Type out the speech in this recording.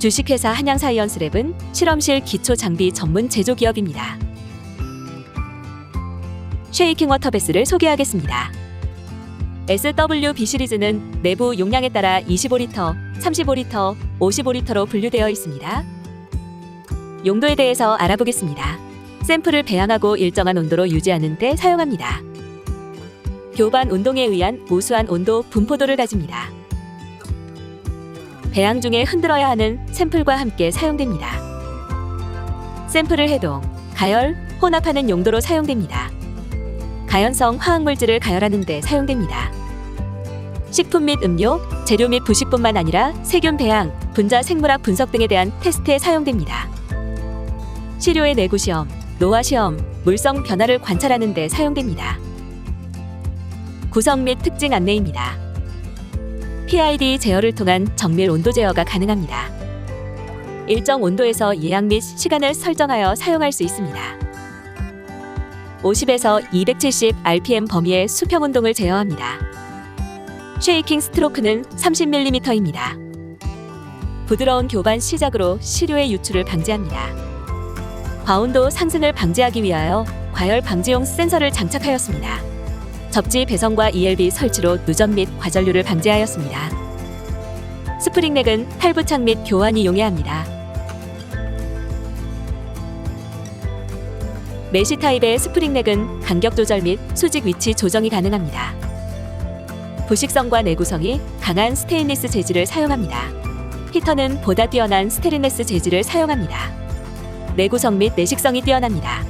주식회사 한양사이언스랩은 실험실 기초 장비 전문 제조기업입니다. 쉐이킹 워터베스를 소개하겠습니다. SWB 시리즈는 내부 용량에 따라 25리터, 35리터, 55리터로 분류되어 있습니다. 용도에 대해서 알아보겠습니다. 샘플을 배양하고 일정한 온도로 유지하는 데 사용합니다. 교반 운동에 의한 우수한 온도 분포도를 가집니다. 배양 중에 흔들어야 하는 샘플과 함께 사용됩니다. 샘플을 해동, 가열, 혼합하는 용도로 사용됩니다. 가연성 화학물질을 가열하는 데 사용됩니다. 식품 및 음료, 재료 및 부식뿐만 아니라 세균 배양, 분자 생물학 분석 등에 대한 테스트에 사용됩니다. 시료의 내구 시험, 노화 시험, 물성 변화를 관찰하는 데 사용됩니다. 구성 및 특징 안내입니다. PID 제어를 통한 정밀 온도 제어가 가능합니다. 일정 온도에서 예약 및 시간을 설정하여 사용할 수 있습니다. 50에서 270 rpm 범위의 수평 운동을 제어합니다. 쉐이킹 스트로크는 30mm입니다. 부드러운 교반 시작으로 시료의 유출을 방지합니다. 과온도 상승을 방지하기 위하여 과열 방지용 센서를 장착하였습니다. 접지 배선과 ELB 설치로 누전 및 과전류를 방지하였습니다. 스프링넥은 탈부착 및 교환이 용이합니다. 메시 타입의 스프링넥은 간격 조절 및 수직 위치 조정이 가능합니다. 부식성과 내구성이 강한 스테인리스 재질을 사용합니다. 히터는 보다 뛰어난 스테인리스 재질을 사용합니다. 내구성 및 내식성이 뛰어납니다.